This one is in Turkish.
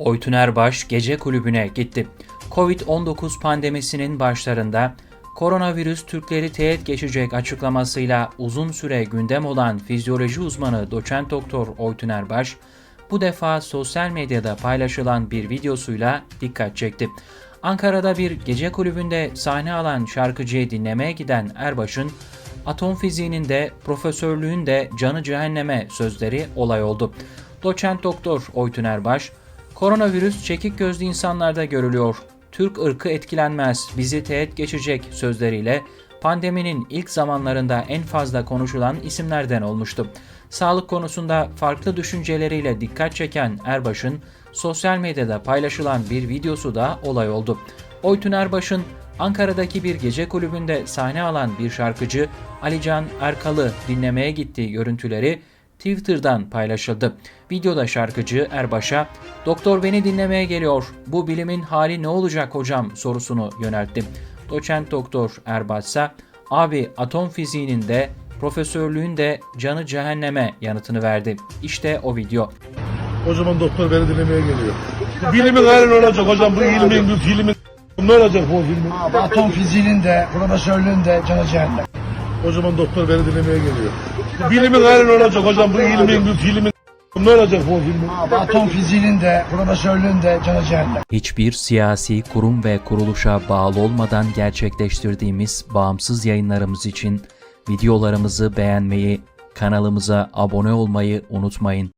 Oytun Erbaş gece kulübüne gitti. Covid-19 pandemisinin başlarında koronavirüs Türkleri teğet geçecek açıklamasıyla uzun süre gündem olan fizyoloji uzmanı doçent doktor Oytun Erbaş, bu defa sosyal medyada paylaşılan bir videosuyla dikkat çekti. Ankara'da bir gece kulübünde sahne alan şarkıcıyı dinlemeye giden Erbaş'ın atom fiziğinin de profesörlüğün de canı cehenneme sözleri olay oldu. Doçent doktor Oytun Erbaş, koronavirüs çekik gözlü insanlarda görülüyor. Türk ırkı etkilenmez, bizi teğet geçecek sözleriyle pandeminin ilk zamanlarında en fazla konuşulan isimlerden olmuştu. Sağlık konusunda farklı düşünceleriyle dikkat çeken Erbaş'ın sosyal medyada paylaşılan bir videosu da olay oldu. Oytun Erbaş'ın Ankara'daki bir gece kulübünde sahne alan bir şarkıcı Alican Erkal'ı dinlemeye gittiği görüntüleri Twitter'dan paylaşıldı. Videoda şarkıcı Erbaş'a "Doktor beni dinlemeye geliyor. Bu bilimin hali ne olacak hocam?" sorusunu yöneltti. Doçent doktor Erbaş ise "Abi atom fiziğinin de profesörlüğün de canı cehenneme" yanıtını verdi. İşte o video. O zaman doktor beni dinlemeye geliyor. Bilimin hali ne olacak hocam? Bu ilmin, bu filmin ne olacak bu filmin? Abi atom fiziğinin de profesörlüğün de canı cehennem. O zaman doktor beni dinlemeye geliyor. Bilimin hali ne olacak hocam? Bu ilmin, bu filmin ne olacak bu filmin? Atom fiziğinin de profesörlüğün de canı cehennem. Hiçbir siyasi kurum ve kuruluşa bağlı olmadan gerçekleştirdiğimiz bağımsız yayınlarımız için videolarımızı beğenmeyi, kanalımıza abone olmayı unutmayın.